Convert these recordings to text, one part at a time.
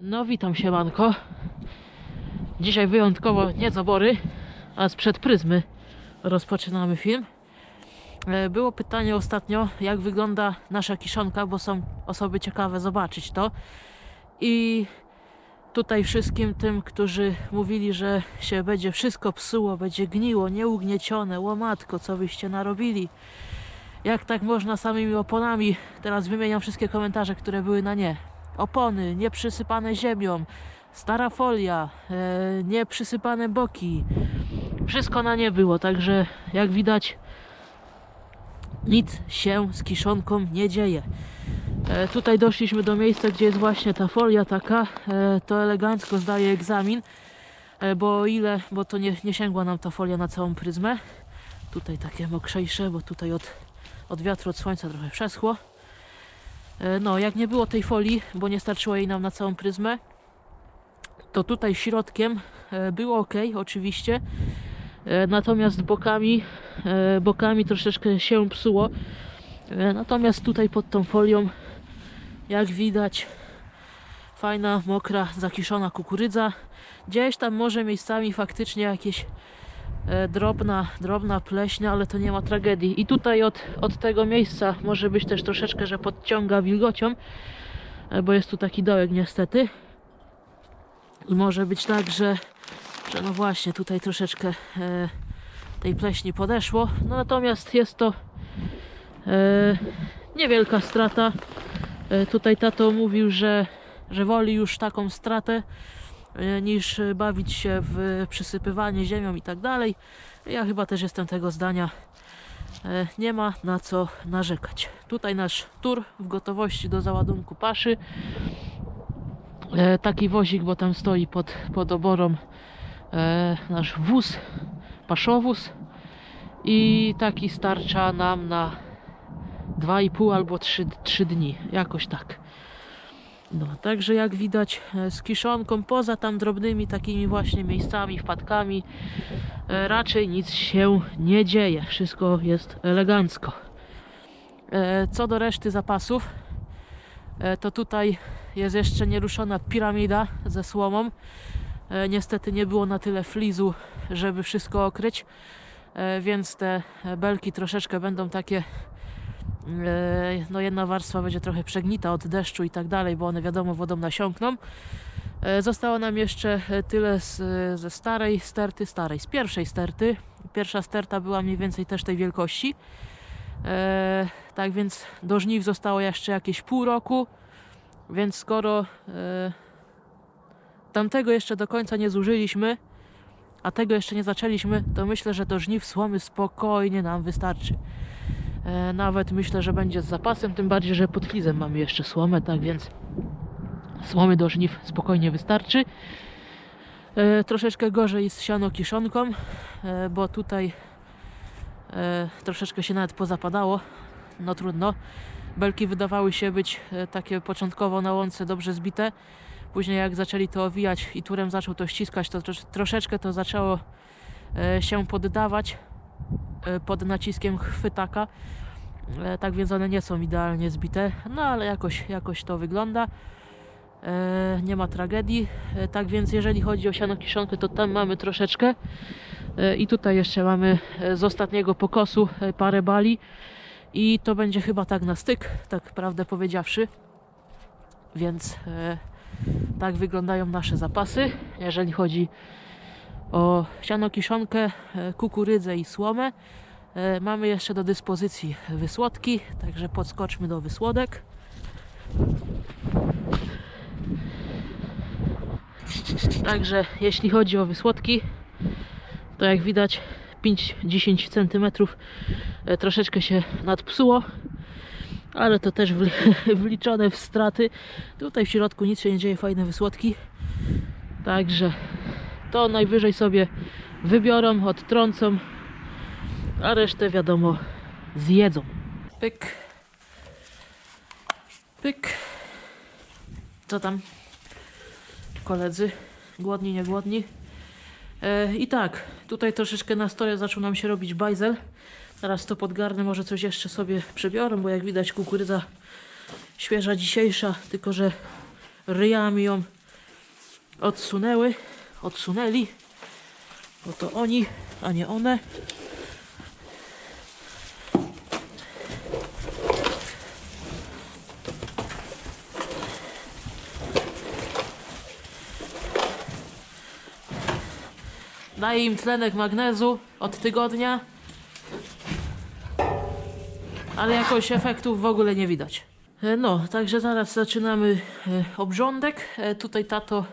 No witam się manko. Dzisiaj wyjątkowo nie z obory, a sprzed pryzmy rozpoczynamy film. E, Było pytanie ostatnio, jak wygląda nasza kiszonka, bo są osoby ciekawe zobaczyć to. I tutaj wszystkim tym, którzy mówili, że się będzie wszystko psuło, będzie gniło, nieugniecione, łomatko, co wyście narobili. Jak tak można samymi oponami? Teraz wymieniam wszystkie komentarze, które były na nie. Opony nieprzysypane ziemią, stara folia, e, nieprzysypane boki. Wszystko na nie było, także jak widać nic się z kiszonką nie dzieje. E, tutaj doszliśmy do miejsca, gdzie jest właśnie ta folia taka. E, to elegancko zdaje egzamin, e, bo ile, bo to nie, nie sięgła nam ta folia na całą pryzmę. Tutaj takie mokrzejsze, bo tutaj od, od wiatru, od słońca trochę przeschło. E, No, jak nie było tej folii, bo nie starczyło jej nam na całą pryzmę, to tutaj środkiem e, było ok, oczywiście. E, Natomiast bokami, bokami troszeczkę się psuło. Natomiast tutaj pod tą folią, jak widać, fajna, mokra, zakiszona kukurydza. Gdzieś tam może miejscami faktycznie jakieś drobna, drobna pleśnia, ale to nie ma tragedii. I tutaj od, od tego miejsca może być też troszeczkę, że podciąga wilgocią, e, bo jest tu taki dołek niestety. I może być tak, że, że no właśnie tutaj troszeczkę e, tej pleśni podeszło. No natomiast jest to e, niewielka strata. E, tutaj tato mówił, że, że woli już taką stratę e, niż e, bawić się w przysypywanie ziemią i tak dalej. Ja chyba też jestem tego zdania. E, Nie ma na co narzekać. Tutaj nasz tur w gotowości do załadunku paszy. E, Taki wozik, bo tam stoi pod, pod oborą nasz wóz, paszowóz i taki starcza nam na 2,5 albo 3, 3 dni, jakoś tak. No, także jak widać e, z kiszonką, poza tam drobnymi takimi właśnie miejscami, wpadkami, e, raczej nic się nie dzieje. Wszystko jest elegancko. E, Co do reszty zapasów, to tutaj jest jeszcze nieruszona piramida ze słomą. Niestety nie było na tyle flizu, żeby wszystko okryć, więc te belki troszeczkę będą takie no jedna warstwa będzie trochę przegnita od deszczu i tak dalej, bo one wiadomo wodą nasiąkną. E, Zostało nam jeszcze e, tyle z, ze starej sterty, starej, z pierwszej sterty. Pierwsza sterta była mniej więcej też tej wielkości. E, tak więc do żniw zostało jeszcze jakieś pół roku, więc skoro e, tamtego jeszcze do końca nie zużyliśmy, a tego jeszcze nie zaczęliśmy, to myślę, że do żniw słomy spokojnie nam wystarczy. E, Nawet myślę, że będzie z zapasem, tym bardziej, że pod flizem mamy jeszcze słomę, tak więc słomy do żniw spokojnie wystarczy. E, Troszeczkę gorzej z siano kiszonką, e, bo tutaj troszeczkę się nawet pozapadało. No trudno. Belki wydawały się być takie początkowo na łące dobrze zbite. Później jak zaczęli to owijać i turem zaczął to ściskać, to trosz- troszeczkę to zaczęło się poddawać pod naciskiem chwytaka. E, Tak więc one nie są idealnie zbite, no ale jakoś, jakoś to wygląda. E, Nie ma tragedii. E, Tak więc jeżeli chodzi o siano kiszonkę, to tam mamy troszeczkę. E, I tutaj jeszcze mamy e, z ostatniego pokosu e, parę bali. I to będzie chyba tak na styk, tak prawdę powiedziawszy. Więc e, tak wyglądają nasze zapasy, jeżeli chodzi o siano kiszonkę, e, kukurydzę i słomę. E, Mamy jeszcze do dyspozycji wysłodki, także podskoczmy do wysłodek. Także jeśli chodzi o wysłodki, to jak widać 5-10 cm e, troszeczkę się nadpsuło, ale to też wli- wliczone w straty. Tutaj w środku nic się nie dzieje, fajne wysłodki. Także to najwyżej sobie wybiorą, odtrącą, a resztę wiadomo zjedzą. Pyk. Pyk. Co tam? Koledzy, głodni, nie głodni? E, I tak, tutaj troszeczkę na stole zaczął nam się robić bajzel. Teraz to podgarnę, może coś jeszcze sobie przebiorę, bo jak widać kukurydza świeża dzisiejsza, tylko że ryjami ją odsunęły, odsunęli. Bo to oni, a nie one. Daję im tlenek magnezu od tygodnia. Ale jakoś efektów w ogóle nie widać. E, No, także zaraz zaczynamy e, obrządek. E, Tutaj tato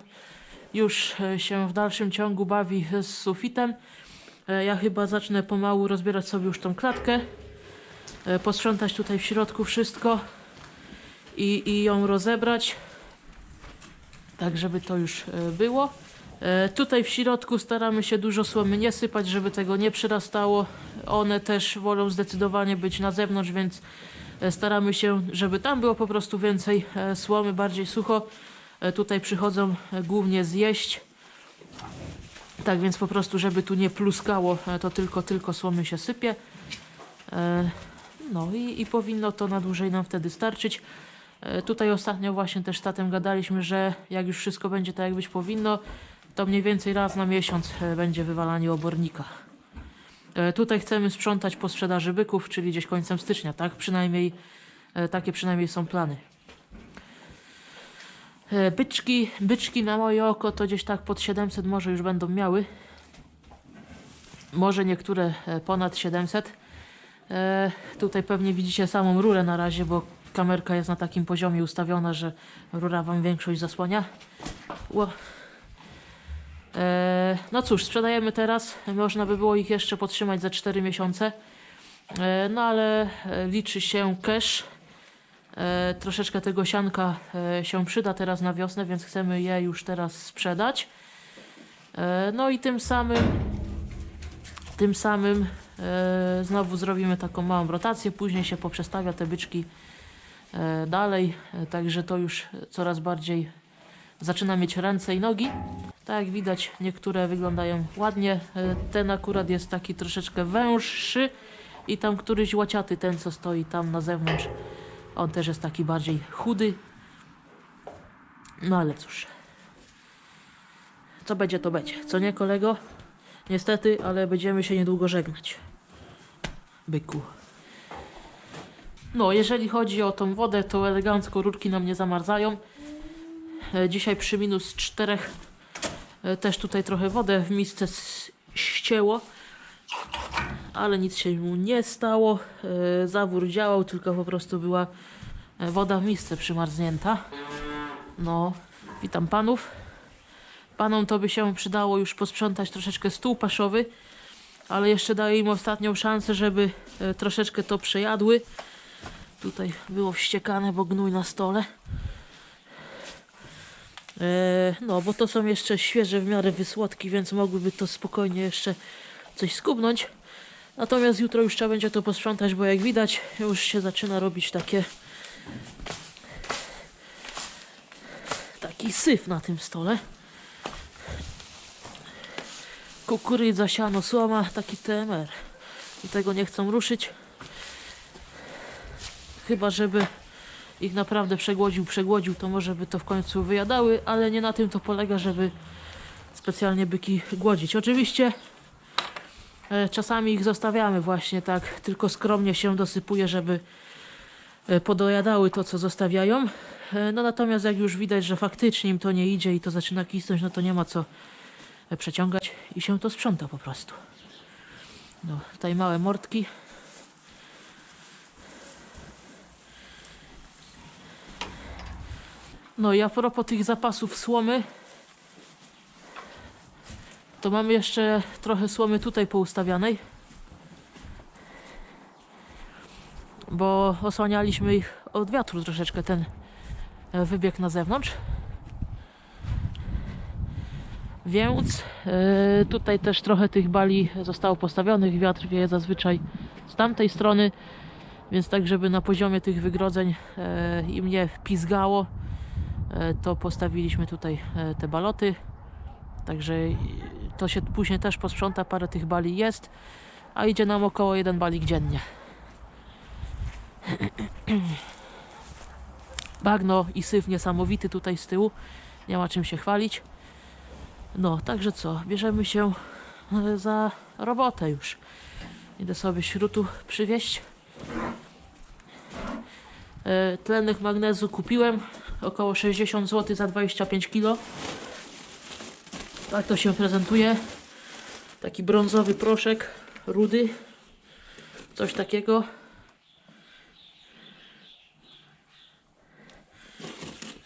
już e, się w dalszym ciągu bawi z sufitem. E, Ja chyba zacznę pomału rozbierać sobie już tą klatkę. E, Posprzątać tutaj w środku wszystko i, i ją rozebrać. Tak, żeby to już było. Tutaj w środku staramy się dużo słomy nie sypać, żeby tego nie przyrastało. One też wolą zdecydowanie być na zewnątrz, więc staramy się, żeby tam było po prostu więcej słomy, bardziej sucho. E, Tutaj przychodzą e, głównie zjeść. Tak więc po prostu, żeby tu nie pluskało, e, to tylko, tylko słomy się sypie. No i, i powinno to na dłużej nam wtedy starczyć. Tutaj ostatnio właśnie też z tatem gadaliśmy, że jak już wszystko będzie tak jak być powinno, to mniej więcej raz na miesiąc będzie wywalanie obornika. Tutaj chcemy sprzątać po sprzedaży byków, czyli gdzieś końcem stycznia, tak? Przynajmniej takie przynajmniej są plany. E, Byczki, byczki na moje oko to gdzieś tak pod 700 może już będą miały. Może niektóre e, ponad 700. E, tutaj pewnie widzicie samą rurę na razie, bo kamerka jest na takim poziomie ustawiona, że rura wam większość zasłania. No cóż, sprzedajemy teraz. Można by było ich jeszcze podtrzymać za 4 miesiące. No ale liczy się cash. E, troszeczkę tego sianka e, się przyda teraz na wiosnę, więc chcemy je już teraz sprzedać. E, no i tym samym tym samym znowu zrobimy taką małą rotację, później się poprzestawia te byczki dalej, także to już coraz bardziej zaczyna mieć ręce i nogi. Tak jak widać, niektóre wyglądają ładnie. Ten akurat jest taki troszeczkę węższy i tam któryś łaciaty, ten co stoi tam na zewnątrz, on też jest taki bardziej chudy. No ale cóż. Co będzie, to będzie. Co nie, kolego? Niestety, ale będziemy się niedługo żegnać. Byku. No, jeżeli chodzi o tą wodę, to elegancko rurki nam nie zamarzają. E, Dzisiaj przy minus 4 e, też tutaj trochę wodę w misce ścięło. Ale nic się mu nie stało. E, Zawór działał, tylko po prostu była e, woda w misce przymarznięta. No, witam panów. Panom to by się przydało już posprzątać troszeczkę stół paszowy, ale jeszcze daję im ostatnią szansę, żeby e, troszeczkę to przejadły. Tutaj było wściekane, bo gnój na stole. No, bo to są jeszcze świeże w miarę wysłodki, więc mogłyby to spokojnie jeszcze coś skubnąć. Natomiast jutro już trzeba będzie to posprzątać, bo jak widać już się zaczyna robić takie taki syf na tym stole kukurydza, siano, słoma, taki TMR. I tego nie chcą ruszyć. Chyba, żeby ich naprawdę przegłodził, przegłodził, to może by to w końcu wyjadały, ale nie na tym to polega, żeby specjalnie byki głodzić. Oczywiście czasami ich zostawiamy właśnie tak, tylko skromnie się dosypuje, żeby e, podojadały to, co zostawiają. E, No natomiast jak już widać, że faktycznie im to nie idzie i to zaczyna kisnąć, no to nie ma co e, przeciągać i się to sprząta po prostu. No, tutaj małe mordki. No i a propos tych zapasów słomy, to mamy jeszcze trochę słomy tutaj poustawianej. Bo osłanialiśmy ich od wiatru troszeczkę ten e, wybieg na zewnątrz. Więc e, tutaj też trochę tych bali zostało postawionych. Wiatr wieje zazwyczaj z tamtej strony, więc tak, żeby na poziomie tych wygrodzeń e, im nie pizgało, e, to postawiliśmy tutaj e, te baloty. Także to się później też posprząta, parę tych bali jest, a idzie nam około jeden balik dziennie. Bagno i syf niesamowity tutaj z tyłu, nie ma czym się chwalić. No, także co, bierzemy się e, za robotę już. Idę sobie śrutu przywieźć. E, Tlenek magnezu kupiłem około 60 zł za 25 kg. Tak to się prezentuje. Taki brązowy proszek, rudy. Coś takiego.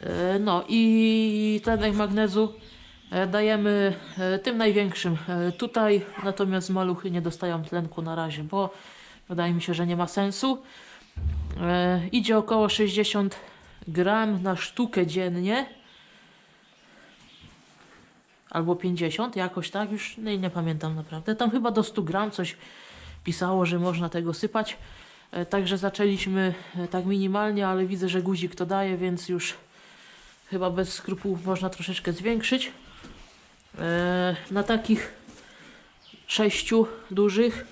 E, No i tlenek magnezu e, dajemy e, tym największym tutaj, natomiast maluchy nie dostają tlenku na razie, bo wydaje mi się, że nie ma sensu. Idzie około 60 gram na sztukę dziennie. Albo 50, jakoś tak, już nie, pamiętam naprawdę. Tam chyba do 100 gram coś pisało, że można tego sypać. E, Także zaczęliśmy e, tak minimalnie, ale widzę, że guzik to daje, więc już chyba bez skrupułów można troszeczkę zwiększyć. E, Na takich sześciu dużych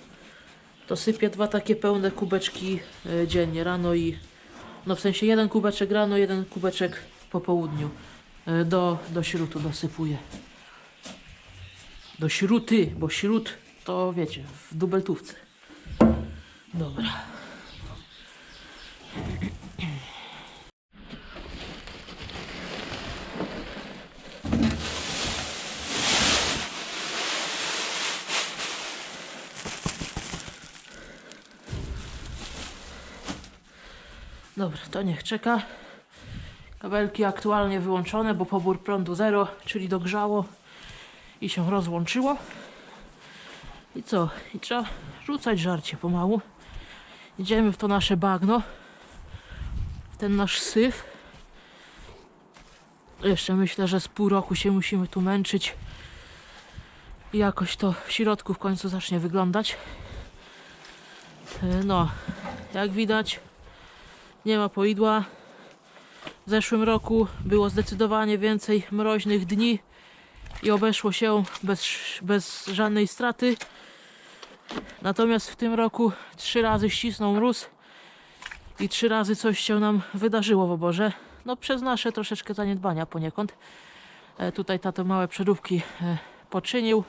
to sypię dwa takie pełne kubeczki dziennie, rano i no w sensie jeden kubeczek rano, jeden kubeczek po południu do, do śrutu dosypuję. Do śruty, bo śrut to wiecie, w dubeltówce. Dobra. Dobra, to niech czeka. Kabelki aktualnie wyłączone, bo pobór prądu 0, czyli dogrzało i się rozłączyło. I co? I trzeba rzucać żarcie pomału. Idziemy w to nasze bagno, w ten nasz syf. Jeszcze myślę, że z pół roku się musimy tu męczyć. I jakoś to w środku w końcu zacznie wyglądać. E, No, jak widać, nie ma poidła. W zeszłym roku było zdecydowanie więcej mroźnych dni i obeszło się bez, bez żadnej straty. Natomiast w tym roku trzy razy ścisnął mróz i trzy razy coś się nam wydarzyło w oborze. No przez nasze troszeczkę zaniedbania poniekąd. E, tutaj tato małe przeróbki e, poczynił.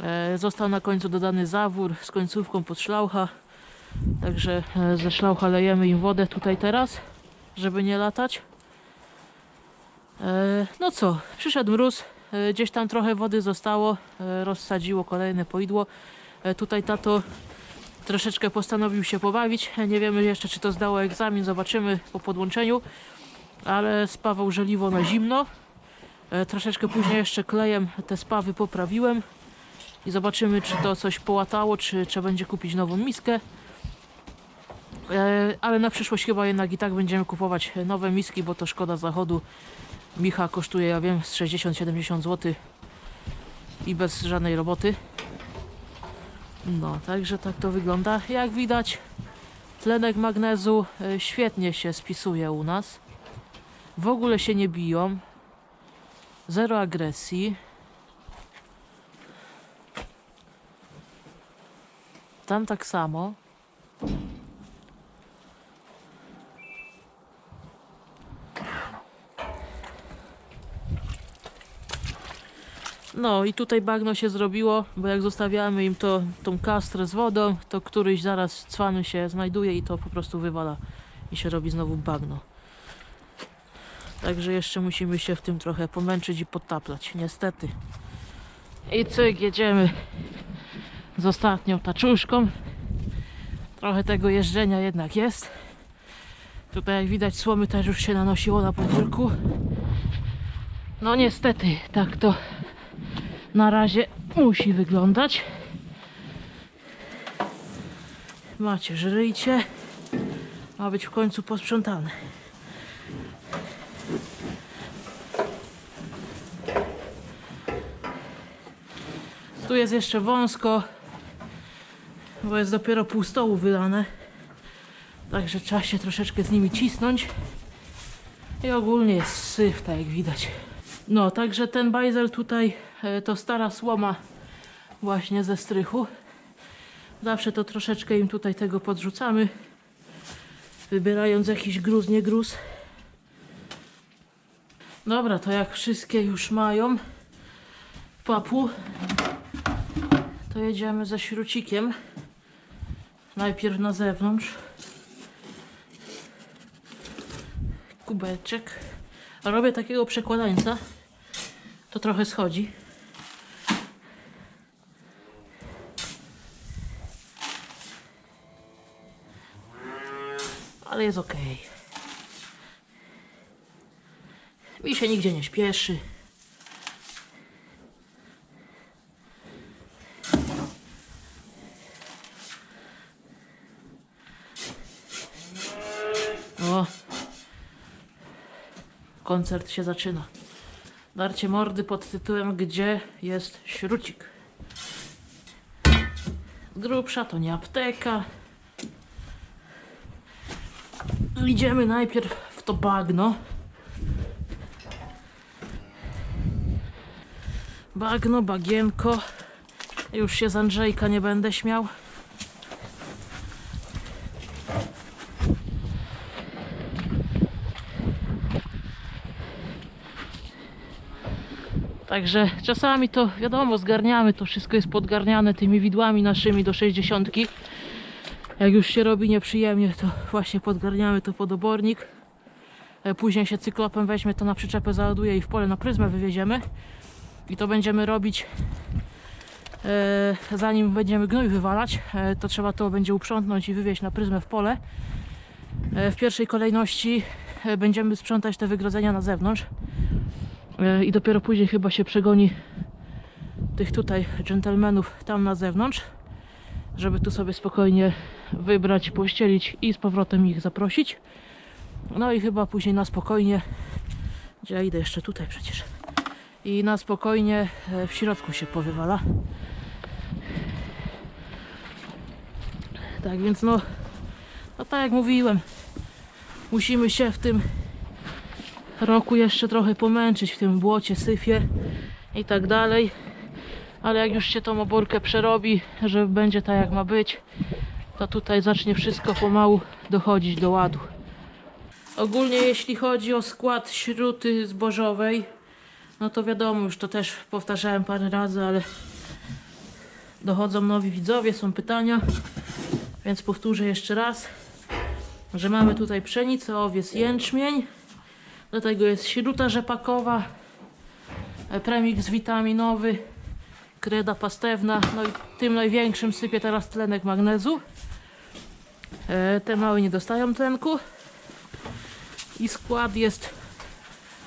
E, został na końcu dodany zawór z końcówką pod szlaucha. Także e, ze szlaucha lejemy im wodę tutaj teraz, żeby nie latać. E, No co, przyszedł mróz, gdzieś tam trochę wody zostało, e, rozsadziło kolejne poidło. E, Tutaj tato troszeczkę postanowił się pobawić. E, Nie wiemy jeszcze, czy to zdało egzamin, zobaczymy po podłączeniu. Ale spawał żeliwo na zimno. E, Troszeczkę później jeszcze klejem te spawy poprawiłem. I zobaczymy, czy to coś połatało, czy trzeba będzie kupić nową miskę. E, ale na przyszłość chyba jednak i tak będziemy kupować nowe miski, bo to szkoda zachodu. Micha kosztuje, ja wiem, z 60-70 zł i bez żadnej roboty. No, także tak to wygląda. Jak widać, tlenek magnezu e, świetnie się spisuje u nas. W ogóle się nie biją. Zero agresji. Tam tak samo. No i tutaj bagno się zrobiło, bo jak zostawiamy im to, tą kastrę z wodą, to któryś zaraz cwany się znajduje i to po prostu wywala i się robi znowu bagno. Także jeszcze musimy się w tym trochę pomęczyć i podtaplać, niestety. I cyk, jedziemy z ostatnią taczuszką. Trochę tego jeżdżenia jednak jest. Tutaj jak widać słomy też już się nanosiło na podwórku. No niestety, tak to na razie musi wyglądać. Macie, żyjcie. Ma być w końcu posprzątane. Tu jest jeszcze wąsko, bo jest dopiero pół stołu wylane. Także trzeba się troszeczkę z nimi cisnąć. I ogólnie jest syf, tak jak widać. No, także ten bajzel tutaj to stara słoma właśnie ze strychu. Zawsze to troszeczkę im tutaj tego podrzucamy. Wybierając jakiś gruz, nie gruz. Dobra, to jak wszystkie już mają, papu, to jedziemy ze śrucikiem. Najpierw na zewnątrz. Kubeczek. Robię takiego przekładańca. To trochę schodzi. Ale jest ok. Mi się nigdzie nie śpieszy. O, koncert się zaczyna. Darcie mordy pod tytułem Gdzie jest śrucik? Grubsza to nie apteka. Idziemy najpierw w to bagno. Bagno, bagienko. Już się z Andrzejka nie będę śmiał. Także czasami to wiadomo, zgarniamy, to wszystko jest podgarniane tymi widłami naszymi do 60. Jak już się robi nieprzyjemnie, to właśnie podgarniamy to pod obornik. E, Później się cyklopem weźmie, to na przyczepę załaduje i w pole na pryzmę wywieziemy. I to będziemy robić e, zanim będziemy gnój wywalać, e, to trzeba to będzie uprzątnąć i wywieźć na pryzmę w pole. W pierwszej kolejności będziemy sprzątać te wygrodzenia na zewnątrz. I dopiero później chyba się przegoni tych tutaj dżentelmenów tam na zewnątrz, żeby tu sobie spokojnie wybrać, pościelić i z powrotem ich zaprosić. No i chyba później na spokojnie, gdzie ja idę jeszcze tutaj przecież, i na spokojnie e, w środku się powywala. Tak więc no, no tak jak mówiłem, musimy się w tym roku jeszcze trochę pomęczyć w tym błocie, syfie i tak dalej. Ale jak już się tą oborkę przerobi, że będzie tak jak ma być, to tutaj zacznie wszystko pomału dochodzić do ładu. Ogólnie jeśli chodzi o skład śruty zbożowej, no to wiadomo, już to też powtarzałem parę razy, ale dochodzą nowi widzowie, są pytania, więc powtórzę jeszcze raz, że mamy tutaj pszenicę, owiec, jęczmień, do tego jest śruta rzepakowa, premiks witaminowy, kreda pastewna, no i tym największym sypię teraz tlenek magnezu. E, Te małe nie dostają tlenku. I skład jest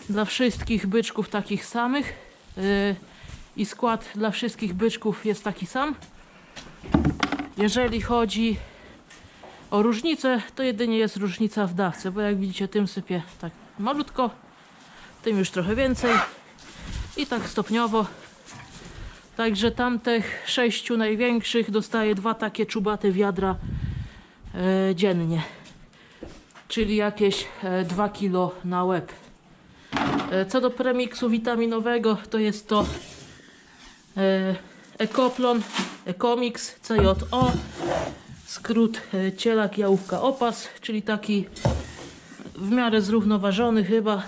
dla wszystkich byczków takich samych. E, I skład dla wszystkich byczków jest taki sam. Jeżeli chodzi o różnicę, to jedynie jest różnica w dawce, bo jak widzicie tym sypię tak malutko, tym już trochę więcej i tak stopniowo. Także tamtych sześciu największych dostaje dwa takie czubate wiadra dziennie, czyli jakieś e, 2 kg na łeb. E, co do premiksu witaminowego, to jest to e, Ekoplon, Ekomix, CJO, skrót e, cielak jałówka opas, czyli taki w miarę zrównoważony chyba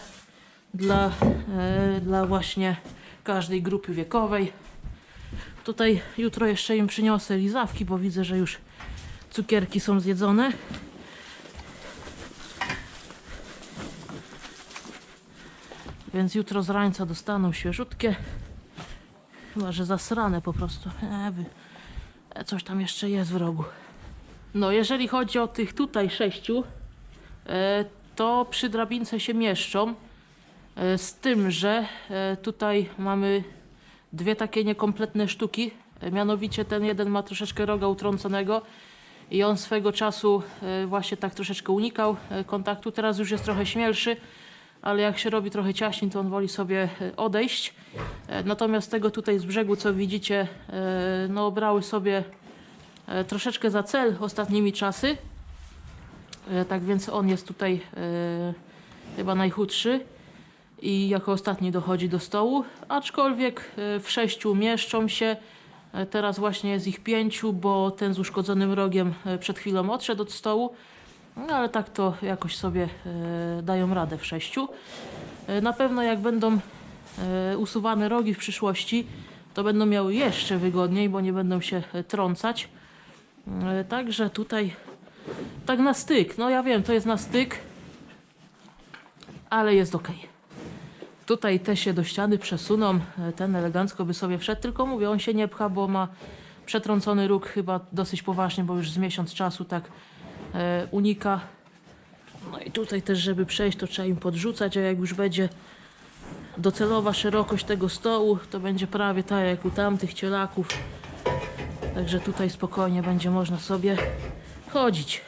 dla, e, dla właśnie każdej grupy wiekowej. Tutaj jutro jeszcze im przyniosę lizawki, bo widzę, że już cukierki są zjedzone. Więc jutro z rańca dostaną świeżutkie. Chyba, że zasrane po prostu. E, e, coś tam jeszcze jest w rogu. No, jeżeli chodzi o tych tutaj sześciu, e, to przy drabince się mieszczą. E, Z tym, że tutaj mamy dwie takie niekompletne sztuki. Mianowicie ten jeden ma troszeczkę roga utrąconego i on swego czasu e, właśnie tak troszeczkę unikał e, kontaktu. Teraz już jest trochę śmielszy, ale jak się robi trochę ciaśniej, to on woli sobie e, odejść. Natomiast tego tutaj z brzegu, co widzicie, no brały sobie troszeczkę za cel ostatnimi czasy. Tak więc on jest tutaj chyba najchudszy i jako ostatni dochodzi do stołu, aczkolwiek w sześciu mieszczą się. E, Teraz właśnie jest ich pięciu, bo ten z uszkodzonym rogiem e, przed chwilą odszedł od stołu. No ale tak to jakoś sobie e, dają radę w sześciu. Na pewno jak będą usuwane rogi w przyszłości, to będą miały jeszcze wygodniej, bo nie będą się trącać. Także tutaj tak na styk. No ja wiem, to jest na styk, ale jest ok. Tutaj te się do ściany przesuną, e, ten elegancko by sobie wszedł, tylko mówię, on się nie pcha, bo ma przetrącony róg chyba dosyć poważnie, bo już z miesiąc czasu tak e, unika. No i tutaj też, żeby przejść, to trzeba im podrzucać, a jak już będzie docelowa szerokość tego stołu, to będzie prawie tak jak u tamtych cielaków. Także tutaj spokojnie będzie można sobie chodzić.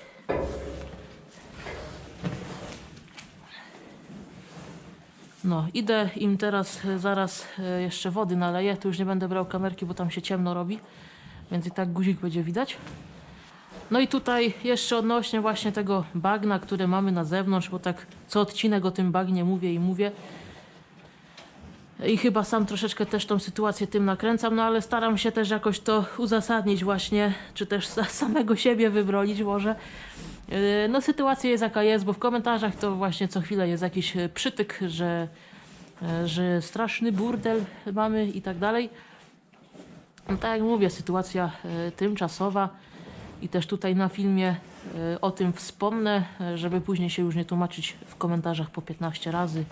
No, idę im teraz e, zaraz e, jeszcze wody naleję. Tu już nie będę brał kamerki, bo tam się ciemno robi, więc i tak guzik będzie widać. No i tutaj jeszcze odnośnie właśnie tego bagna, które mamy na zewnątrz, bo tak co odcinek o tym bagnie mówię i mówię. I chyba sam troszeczkę też tą sytuację tym nakręcam, no ale staram się też jakoś to uzasadnić właśnie, czy też samego siebie wybronić może. Yy, No sytuacja jest jaka jest, bo w komentarzach to właśnie co chwilę jest jakiś e, przytyk, że, e, że straszny burdel mamy i tak dalej. No tak jak mówię, sytuacja tymczasowa i też tutaj na filmie o tym wspomnę, żeby później się już nie tłumaczyć w komentarzach po 15 razy,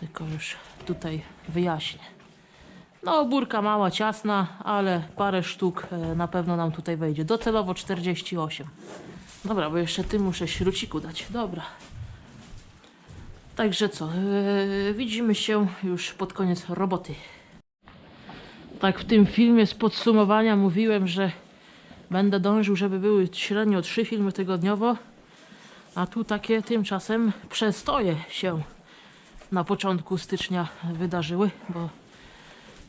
tylko już tutaj wyjaśnię. No, burka mała, ciasna, ale parę sztuk e, na pewno nam tutaj wejdzie. Docelowo 48. Dobra, bo jeszcze ty muszę śruciku dać. Dobra. Także co, e, widzimy się już pod koniec roboty. Tak w tym filmie z podsumowania mówiłem, że będę dążył, żeby były średnio trzy filmy tygodniowo, a tu takie tymczasem przestoje się na początku stycznia wydarzyły, bo,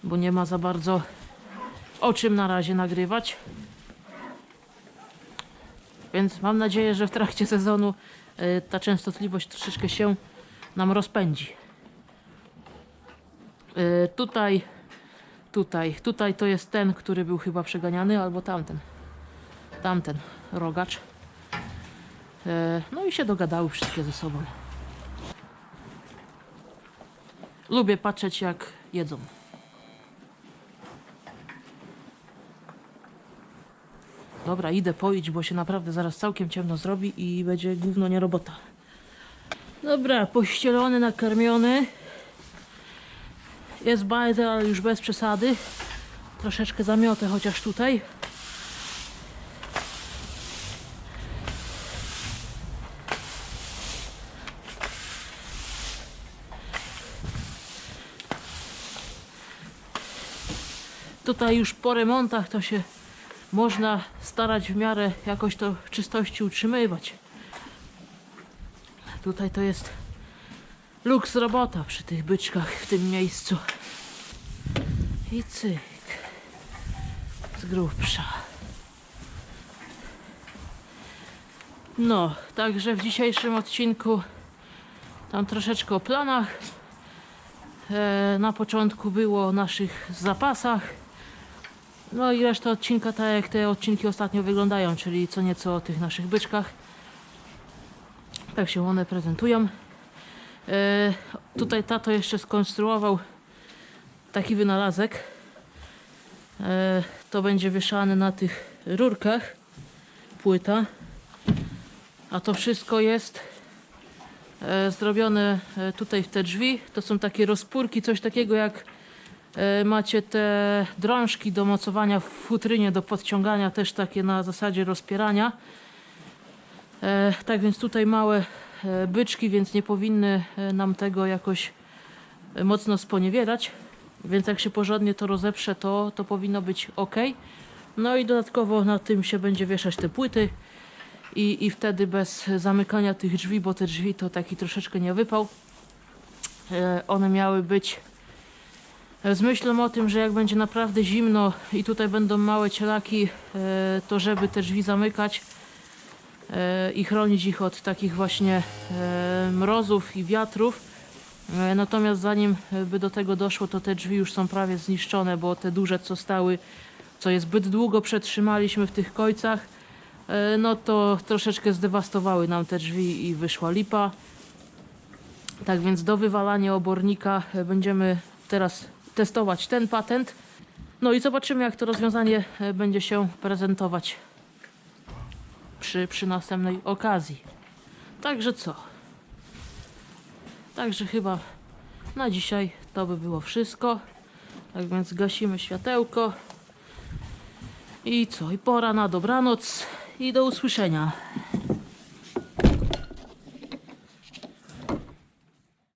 bo nie ma za bardzo o czym na razie nagrywać. Więc mam nadzieję, że w trakcie sezonu e, ta częstotliwość troszeczkę się nam rozpędzi. E, Tutaj, tutaj, tutaj to jest ten, który był chyba przeganiany, albo tamten. Tamten rogacz. E, No i się dogadały wszystkie ze sobą. Lubię patrzeć jak jedzą. Dobra, idę poić, bo się naprawdę zaraz całkiem ciemno zrobi i będzie gówno nie robota. Dobra, pościelony, nakarmiony. Jest bajzel, ale już bez przesady. Troszeczkę zamiotę chociaż tutaj. Tutaj już po remontach to się można starać w miarę jakoś to czystości utrzymywać. Tutaj to jest luks robota przy tych byczkach w tym miejscu. I cyk. Z grubsza. No, także w dzisiejszym odcinku tam troszeczkę o planach. E, na początku było o naszych zapasach. No i reszta odcinka tak jak te odcinki ostatnio wyglądają, czyli co nieco o tych naszych byczkach. Tak się one prezentują. E, tutaj tato jeszcze skonstruował taki wynalazek. E, to będzie wieszane na tych rurkach płyta. A to wszystko jest e, zrobione e, tutaj w te drzwi. To są takie rozpórki, coś takiego jak macie te drążki do mocowania w futrynie, do podciągania, też takie na zasadzie rozpierania. E, tak więc tutaj małe e, byczki, więc nie powinny e, nam tego jakoś e, mocno sponiewierać. Więc jak się porządnie to rozeprze, to, to powinno być ok. No i dodatkowo na tym się będzie wieszać te płyty. I, I wtedy bez zamykania tych drzwi, bo te drzwi to taki troszeczkę nie wypał. E, one miały być e, z myślą o tym, że jak będzie naprawdę zimno i tutaj będą małe cielaki, e, to żeby te drzwi zamykać e, i chronić ich od takich właśnie e, mrozów i wiatrów. Natomiast zanim by do tego doszło, to te drzwi już są prawie zniszczone, bo te duże, co stały, co je zbyt długo przetrzymaliśmy w tych kojcach, no to troszeczkę zdewastowały nam te drzwi i wyszła lipa. Tak więc do wywalania obornika będziemy teraz testować ten patent. No i zobaczymy, jak to rozwiązanie e, będzie się prezentować przy, przy następnej okazji. Także co? Także chyba na dzisiaj to by było wszystko. Tak więc gasimy światełko. I co? I pora na dobranoc i do usłyszenia.